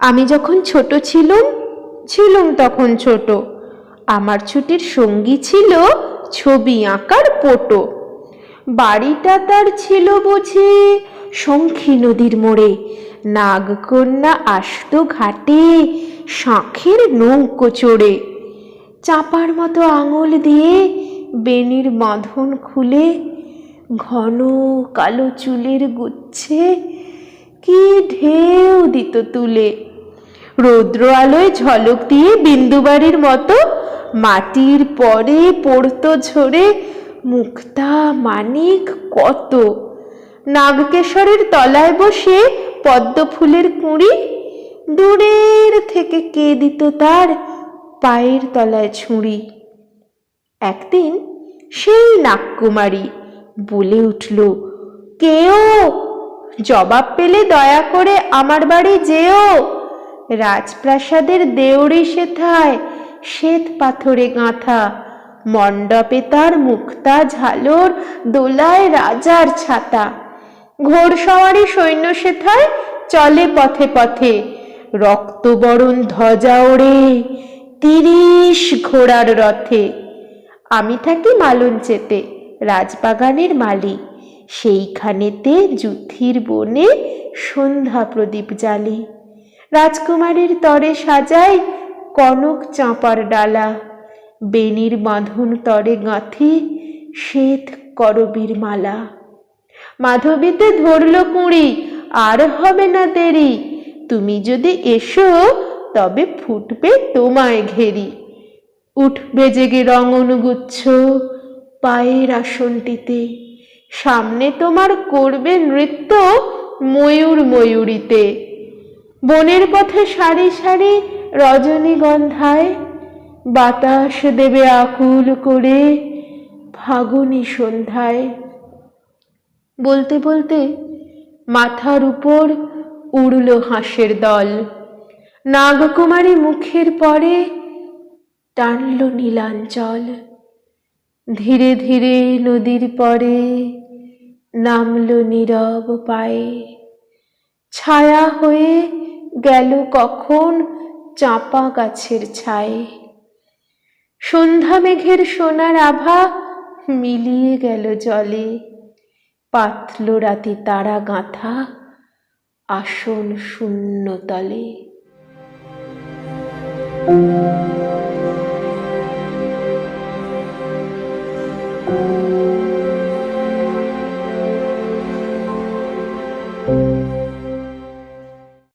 আমি যখন ছোট ছিলুম ছিলুম তখন ছোট। আমার ছুটির সঙ্গী ছিল ছবি আঁকার পটো। বাড়িটা তার ছিল বুঝি শঙ্খী নদীর মোড়ে। নাগকন্যা আসত ঘাটে, শাঁখের নৌকো চড়ে। চাপার মতো আঙুল দিয়ে বেনির বাঁধন খুলে, ঘন কালো চুলের গুচ্ছে কি ঢেউ দিত তুলে। রৌদ্র আলোয় ঝলক দিয়ে বিন্দুবাড়ির মতো মাটির পরে পড়তো ঝরে মুক্তা মানিক কত? নাগকেশরের তলায় বসে পদ্ম ফুলের কুঁড়ি দূরের থেকে কে দিত তার পায়ের তলায় ছুঁড়ি? একদিন সেই নাগকুমারী বলে উঠল কেও জবাব পেলে দয়া করে আমার বাড়ি যেও। রাজপ্রাসাদের দেউড়ি সেথায় শ্বেত পাথরে গাঁথা। মণ্ডপে তার মুক্তা ঝালর দোলায় রাজার ছাতা। ঘোড়সওয়ারি সৈন্য সেথায় চলে পথে পথে। রক্তবরণ ধ্বজা ওড়ে তিরিশ ঘোড়ার রথে। আমি থাকি মালঞ্চেতে রাজবাগানের মালি সেইখানেতে যুথির বনে সন্ধ্যা প্রদীপ জ্বালি। রাজকুমারীর তরে সাজাই কনক চাঁপার ডালা। বেনির বাঁধন তরে গাঁথি শ্বেত করবীর মালা। মাধবীতে ধরল কুঁড়ি, আর হবে না দেরি। তুমি যদি এসো, তবে ফুটবে তোমায় ঘেরি। উঠবে জেগে রং অনুগুচ্ছ পায়ের আসনটিতে। সামনে তোমার করবে নৃত্য ময়ূর ময়ূরীতে। বনের পথে সারি সারি রজনীগন্ধায় বাতাস দেবে আকুল করে ফাগুনি সন্ধ্যায়। বলতে বলতে মাথার উপর উড়ল হাঁসের দল। নাগকুমারী মুখের পরে টানল নীলাঞ্চল। ধীরে ধীরে নদীর পরে নামল নীরব পায়ে। ছায়া হয়ে গেল কখন চাঁপা গাছের ছায়ে। সন্ধ্যা মেঘের সোনার আভা মিলিয়ে গেল জলে। পাতল রাতে তারা গাঁথা আসন শূন্য তলে।